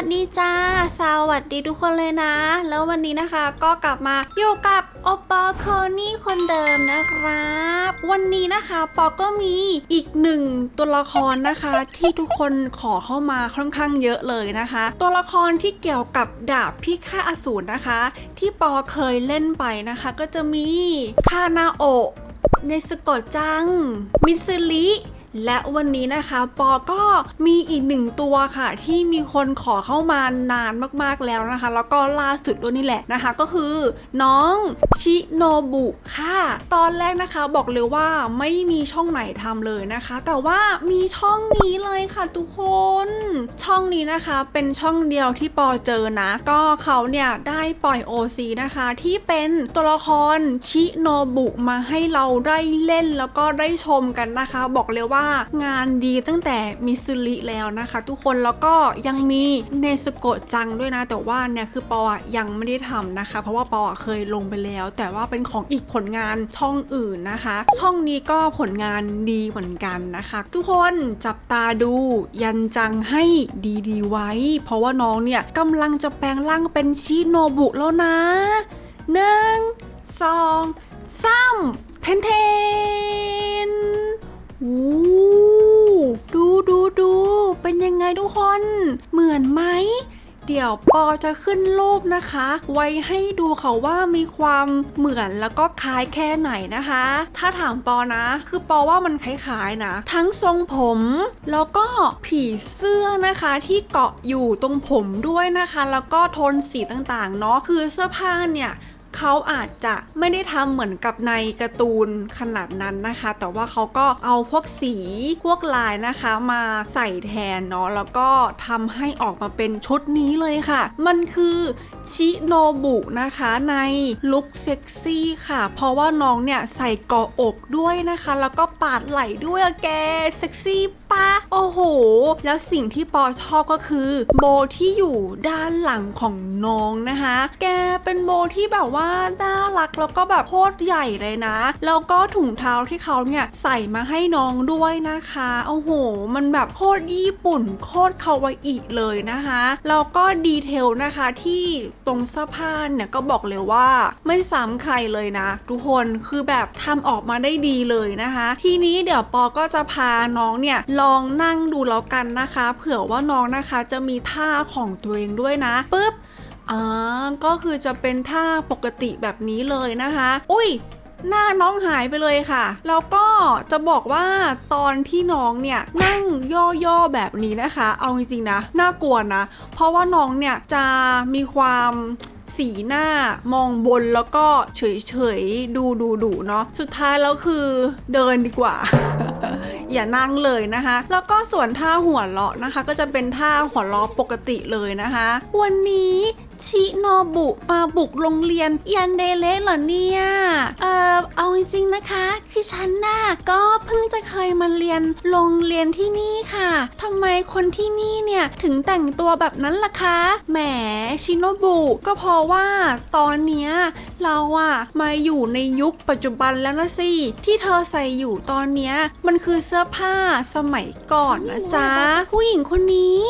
วัสดีจ้า สวัสดีทุกคนเลยนะ แล้ววันนี้นะคะก็กลับมาอยู่กับโอปอโคนี่คนเดิมนะครับ วันนี้นะคะปอก็มีอีกหนึ่งตัวละครนะคะ ที่ทุกคนขอเข้ามาค่อนข้างเยอะเลยนะคะ ตัวละครที่เกี่ยวกับดาบพี่ฆ่าอสูรนะคะ ที่ปอเคยเล่นไปนะคะ ก็จะมีคานาโอะเนสโกจัง มิซึริ และวันนี้นะคะปอก็มีอีกหนึ่งตัวค่ะ ที่มีคนขอเข้ามานานมากๆแล้วนะคะ แล้วก็ล่าสุดด้วยนี่แหละนะคะ ก็คือน้องชิโนบุค่ะ ตอนแรกนะคะบอกเลยว่าไม่มีช่องไหนทำเลยนะคะ แต่ว่ามีช่องนี้เลยค่ะทุกคน ช่องนี้นะคะเป็นช่องเดียวที่ปอเจอนะ ก็เขาเนี่ยได้ปล่อย OC นะคะที่เป็นตัวละครชิโนบุมาให้เราได้เล่นแล้วก็ได้ชมกันนะคะ บอกเลยว่างานดีตั้งแต่มิสซิลิแล้วนะคะ ทุกคนแล้วก็ยังมีเนสโกะจังด้วยนะ แต่ว่าเนี่ยคือปออะยังไม่ได้ทำนะคะ เพราะว่าปออะเคยลงไปแล้ว แต่ว่าเป็นของอีกผลงานช่องอื่นนะคะ ช่องนี้ก็ผลงานดีเหมือนกันนะคะ ทุกคนจับตาดูยันจังให้ดีๆไว้ เพราะว่าน้องเนี่ยกำลังจะแปลงร่างเป็นชิโนบุแล้วนะหนึ่งสองสามเทนเทน อู้ดูดูดูเป็นยังไงทุกคน เหมือนไหมเดี๋ยวปอจะขึ้นรูปนะคะ ไว้ให้ดูเขาว่ามีความเหมือนแล้วก็คล้ายแค่ไหนนะคะ ถ้าถามปอนะ คือปอว่ามันคล้ายๆนะ ทั้งทรงผม แล้วก็ผีเสื้อนะคะที่เกาะอยู่ตรงผมด้วยนะคะ แล้วก็โทนสีต่างๆ เนาะคือเสื้อผ้าเนี่ย เขาอาจจะไม่ได้ทำเหมือนกับในการ์ตูนขนาดนั้นนะคะ แต่ว่าเขาก็เอาพวกสีพวกลายนะคะมาใส่แทนเนาะแล้วก็ทำให้ออกมาเป็นชุดนี้เลยค่ะ มันคือ ชิโนบุนะคะในลุคเซ็กซี่ค่ะ เพราะว่าน้องเนี่ยใส่เกาะอกด้วยนะคะ แล้วก็ปาดไหล่ด้วยแกเซ็กซี่ปะโอ้โห แล้วสิ่งที่ปอชอบก็คือโบที่อยู่ด้านหลังของน้องนะคะ แกเป็นโบที่แบบว่าน่ารักแล้วก็แบบโคตรใหญ่เลยนะ แล้วก็ถุงเท้าที่เขาเนี่ยใส่มาให้น้องด้วยนะคะโอ้โห มันแบบโคตรญี่ปุ่น โคตรคาวาอิเลยนะคะ แล้วก็ดีเทลนะคะที่ตรงเสื้อผ้าเนี่ยก็บอกเลยว่าไม่ซ้ำใครเลยนะ ทุกคนคือแบบทำออกมาได้ดีเลยนะคะ ทีนี้เดี๋ยวปอก็จะพาน้องเนี่ยลองนั่งดูแล้วกันนะคะ เผื่อว่าน้องนะคะจะมีท่าของตัวเองด้วยนะปึ๊บอ่าก็คือจะเป็นท่าปกติแบบนี้เลยนะคะ อุ้ย หน้าน้องหายไปเลยค่ะ แล้วก็จะบอกว่าตอนที่น้องเนี่ยนั่งย่อๆแบบนี้นะคะ เอาจริงๆนะน่ากลัวนะ เพราะว่าน้องเนี่ยจะมีความสีหน้ามองบนแล้วก็เฉยๆ ดูดูดูเนาะสุดท้ายแล้วคือเดินดีกว่า อย่านั่งเลยนะคะ แล้วก็ส่วนท่าหัวเราะนะคะ ก็จะเป็นท่าหัวเราะปกติเลยนะคะ วันนี้ ชิโนบุมาบุกโรงเรียนยันเดเลเหรอเนี่ย เออเอาจริงๆนะคะ คือฉันน่ะก็เพิ่งจะเคยมาเรียนโรงเรียนที่นี่ค่ะทำไมคนที่นี่เนี่ยถึงแต่งตัวแบบนั้นล่ะคะ แหมชิโนบุก็เพราะว่าตอนเนี้ยเราอะมาอยู่ในยุคปัจจุบันแล้วนะสิ ที่เธอใส่อยู่ตอนเนี้ยมันคือเสื้อผ้าสมัยก่อนนะจ๊ะ ผู้หญิงคนนี้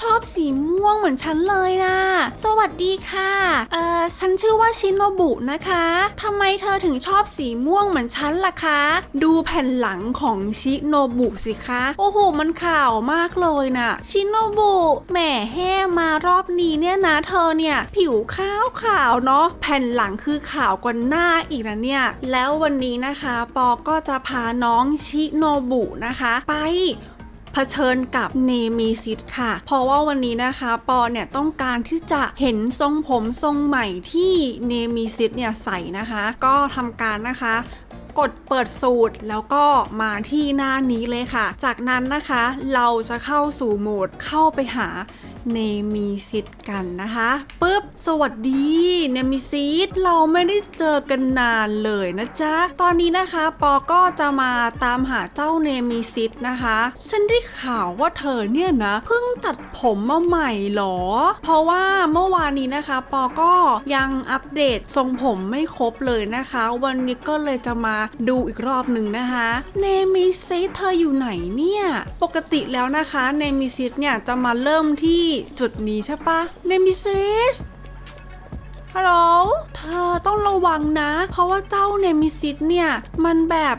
ชอบสีม่วงเหมือนฉันเลยนะ ส วัสดีค่ะ เอ่อ ฉันชื่อว่าชินโนบุนะคะ ทำไมเธอถึงชอบสีม่วงเหมือนฉันล่ะคะ ดูแผ่นหลังของชิโนบุสิคะ โอ้โห มันขาวมากเลยนะชินโนบุ แหมแห้มารอบนี้เนี่ยนะเธอเนี่ย ผิวขาวขาวเนาะ แผ่นหลังคือขาวกว่าหน้าอีกนะเนี่ย แล้ววันนี้นะคะ ปอก็จะพาน้องชิโนบุนะคะ ไป เผชิญกับเนมีซิตค่ะ เพราะว่าวันนี้นะคะ ปอเนี่ยต้องการที่จะเห็นทรงผมทรงใหม่ที่เนมีซิตเนี่ยใส่นะคะ ก็ทำการนะคะกดเปิดสูตรแล้วก็มาที่หน้านี้เลยค่ะ จากนั้นนะคะเราจะเข้าสู่โหมดเข้าไปหา เนมีซิตกันนะคะปึ๊บ สวัสดีเนมิซิตเราไม่ได้เจอกันนานเลยนะจ๊ะ ตอนนี้นะคะปอก็จะมาตามหาเจ้าเนมิซิตนะคะ ฉันได้ข่าวว่าเธอเนี่ยนะเพิ่งตัดผมมาใหม่หรอ เพราะว่าเมื่อวานนี้นะคะ ปอก็ยังอัปเดตทรงผมไม่ครบเลยนะคะ วันนี้ก็เลยจะมาดูอีกรอบหนึ่งนะคะเนมิซิตเธออยู่ไหนเนี่ย ปกติแล้วนะคะเนมิซิตเนี่ยจะมาเริ่มที่จุดนี้ใช่ปะเนมิซิสฮัลโหลเธอต้องระวังนะ เพราะว่าเจ้าเนมิซิสเนี่ย มันแบบ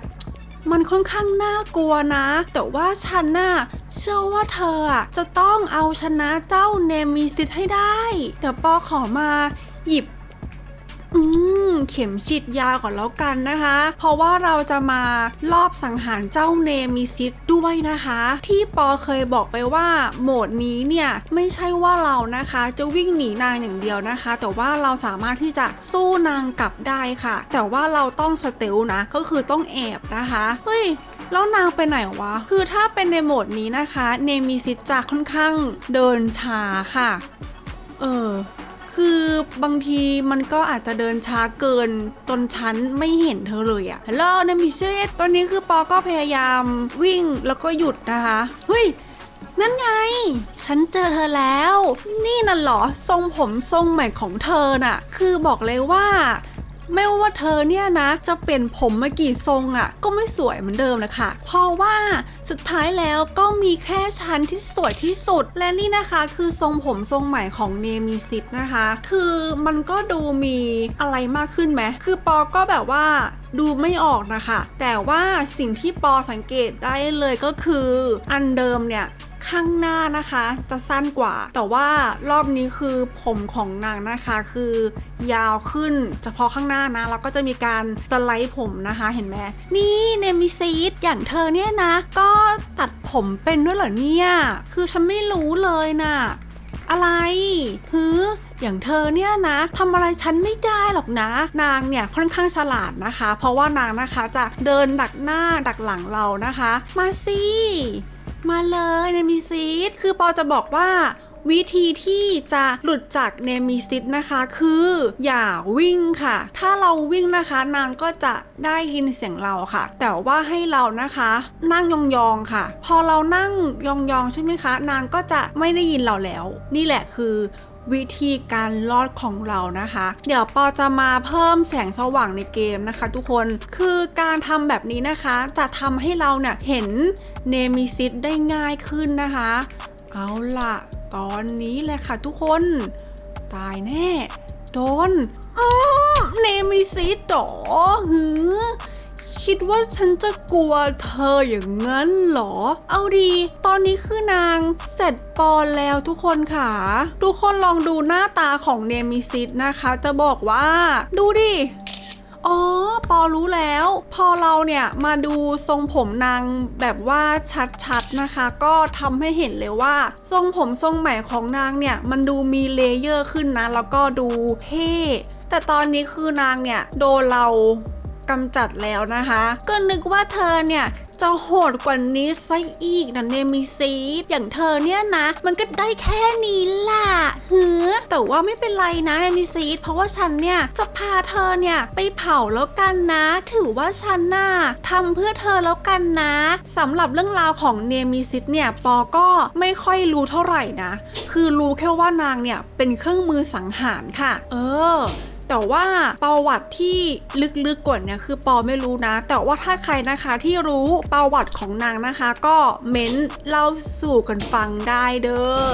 มันค่อนข้างน่ากลัวนะ แต่ว่าฉันน่ะเชื่อว่าเธอจะต้องเอาชนะเจ้าเนมิซิสให้ได้ เดี๋ยวปอขอมาหยิบ อืม เข็มฉีดยาก่อนแล้วกันนะคะ เพราะว่าเราจะมาลอบสังหารเจ้าเนมิซิสด้วยนะคะ ที่ปอเคยบอกไปว่าโหมดนี้เนี่ย ไม่ใช่ว่าเรานะคะ จะวิ่งหนีนางอย่างเดียวนะคะ แต่ว่าเราสามารถที่จะสู้นางกลับได้ค่ะ แต่ว่าเราต้องสเตลนะ ก็คือต้องแอบนะคะ เฮ้ยแล้วนางไปไหนวะ คือถ้าเป็นในโหมดนี้นะคะ เนมิซิสจะค่อนข้างเดินช้าค่ะ เออ คือบางทีมันก็อาจจะเดินช้าเกินจนฉันไม่เห็นเธอเลยอะฮัลโหลนามิเชตตอนนี้คือปอก็พยายามวิ่งแล้วก็หยุดนะคะเฮ้ยนั่นไง ฉันเจอเธอแล้ว นี่น่ะเหรอ ทรงผมทรงใหม่ของเธอน่ะ คือบอกเลยว่า ไม่ว่าเธอเนี่ยนะ จะเปลี่ยนผมมากี่ทรงอะ่ะ ก็ไม่สวยเหมือนเดิมเลยค่ะเพราะว่าสุดท้ายแล้วก็มีแค่ฉันที่สวยที่สุด และนี่นะคะ คือทรงผมทรงใหม่ของเนมิซิตนะคะ คือมันก็ดูมีอะไรมากขึ้นไหมคือปอก็แบบว่าดูไม่ออกนะคะ แต่ว่าสิ่งที่ปอสังเกตได้เลยก็คืออันเดิมเนี่ย ข้างหน้านะคะ จะสั้นกว่า แต่ว่ารอบนี้คือผมของนางนะคะคือยาวขึ้นเฉพาะข้างหน้านะแล้วก็จะมีการสไลด์ผมนะคะเห็นไหมนี่เนมิซีดอย่างเธอเนี่ยนะ ก็ตัดผมเป็นด้วยเหรอเนี่ยคือฉันไม่รู้เลยน่ะอะไรฮืออย่างเธอเนี่ยนะทำอะไรฉันไม่ได้หรอกนะ นางเนี่ยค่อนข้างฉลาดนะคะ เพราะว่านางนะคะจะเดินดักหน้าดักหลังเรานะคะ มาสิ มาเลยเนมิซิสคือปอจะบอกว่าวิธีที่จะหลุดจากเนมิซิสนะคะ คืออย่าวิ่งค่ะ ถ้าเราวิ่งนะคะ นางก็จะได้ยินเสียงเราค่ะ แต่ว่าให้เรานะคะ นั่งยองๆค่ะ พอเรานั่งยองๆใช่ไหมคะ นางก็จะไม่ได้ยินเราแล้ว นี่แหละคือ วิธีการรอดของเรานะคะ เดี๋ยวปอจะมาเพิ่มแสงสว่างในเกมนะคะ ทุกคนคือการทำแบบนี้นะคะ จะทำให้เราเนี่ยเห็นเนมิซิสได้ง่ายขึ้นนะคะ เอาล่ะ ตอนนี้เลยค่ะทุกคน ตายแน่ โดนเนมิซิสดอหือ คิดว่าฉันจะกลัวเธออย่างนั้นเหรอ เอาดี ตอนนี้คือนางเสร็จปอนแล้วทุกคนค่ะ ทุกคนลองดูหน้าตาของเนมิซิสนะคะ จะบอกว่าดูดิอ๋อ ปอรู้แล้ว พอเราเนี่ยมาดูทรงผมนางแบบว่าชัดๆนะคะ ก็ทำให้เห็นเลยว่า ทรงผมทรงใหม่ของนางเนี่ยมันดูมีเลเยอร์ขึ้นนะ แล้วก็ดูเท่แต่ตอนนี้คือนางเนี่ยโดนเรา กำจัดแล้วนะคะ ก็นึกว่าเธอเนี่ยจะโหดกว่านี้ซะอีกนะเนมิซีดอย่างเธอเนี่ยนะ มันก็ได้แค่นี้ล่ะหือแต่ว่าไม่เป็นไรนะเนมิซีดเพราะว่าฉันเนี่ยจะพาเธอเนี่ยไปเผาแล้วกันนะ ถือว่าฉันน่ะทำเพื่อเธอแล้วกันนะสำหรับเรื่องราวของเนมิซิดเนี่ยปอก็ไม่ค่อยรู้เท่าไหร่นะ คือรู้แค่ว่านางเนี่ยเป็นเครื่องมือสังหารค่ะ เออ แต่ว่าประวัติที่ลึกๆกว่าเนี่ยคือปอไม่รู้นะ แต่ว่าถ้าใครนะคะที่รู้ประวัติของนางนะคะ ก็เม้นเล่าสู่กันฟังได้เด้อ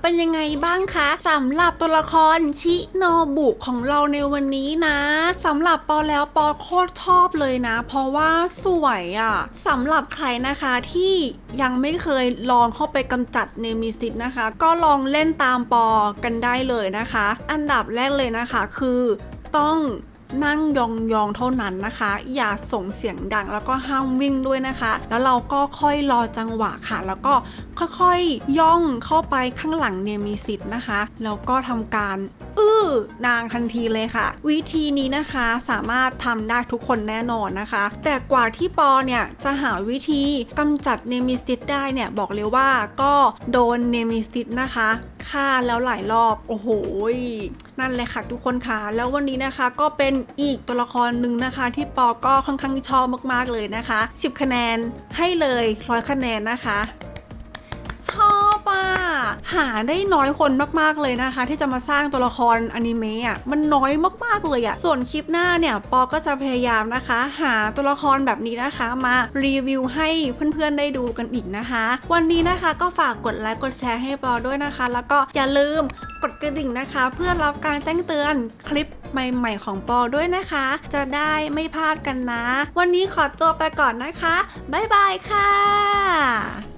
เป็นยังไงบ้างคะสำหรับตัวละครชิโนบุของเราในวันนี้นะสำหรับปอแล้วปอโคตรชอบเลยนะ เพราะว่าสวยอะ่ะสำหรับใครนะคะที่ยังไม่เคยลองเข้าไปกำจัดเนมิซิตนะคะ ก็ลองเล่นตามปอกันได้เลยนะคะ อันดับแรกเลยนะคะคือต้อง นั่งยองๆเท่านั้นนะคะ อย่าส่งเสียงดังแล้วก็ห้ามวิ่งด้วยนะคะ แล้วเราก็ค่อยรอจังหวะค่ะ แล้วก็ค่อยๆย่องเข้าไปข้างหลังเนมิสิตนะคะ แล้วก็ทำการอื้อนางทันทีเลยค่ะ วิธีนี้นะคะสามารถทำได้ทุกคนแน่นอนนะคะ แต่กว่าที่ปอเนี่ยจะหาวิธีกำจัดเนมิสิตได้เนี่ยบอกเลยว่าก็โดนเนมิสิตนะคะฆ่าแล้วหลายรอบ โอ้โห นั่นเลยค่ะทุกคนค่ะแล้ววันนี้นะคะก็เป็นอีกตัวละครหนึ่งนะคะ ที่ปอก็ค่อนข้างชอบมากๆเลยนะคะ 10 คะแนนให้เลยร้อยคะแนนนะคะชอบอะ หาได้น้อยคนมากๆเลยนะคะ ที่จะมาสร้างตัวละครอนิเมะอะมันน้อยมากๆเลยอะส่วนคลิปหน้าเนี่ยปอก็จะพยายามนะคะ หาตัวละครแบบนี้นะคะ มารีวิวให้เพื่อนๆได้ดูกันอีกนะคะ วันนี้นะคะก็ฝากกดไลค์กดแชร์ให้ปอด้วยนะคะ แล้วก็อย่าลืมกดกระดิ่งนะคะ เพื่อรับการแจ้งเตือนคลิปใหม่ๆของปอด้วยนะคะ จะได้ไม่พลาดกันนะ วันนี้ขอตัวไปก่อนนะคะ บ๊ายบายค่ะ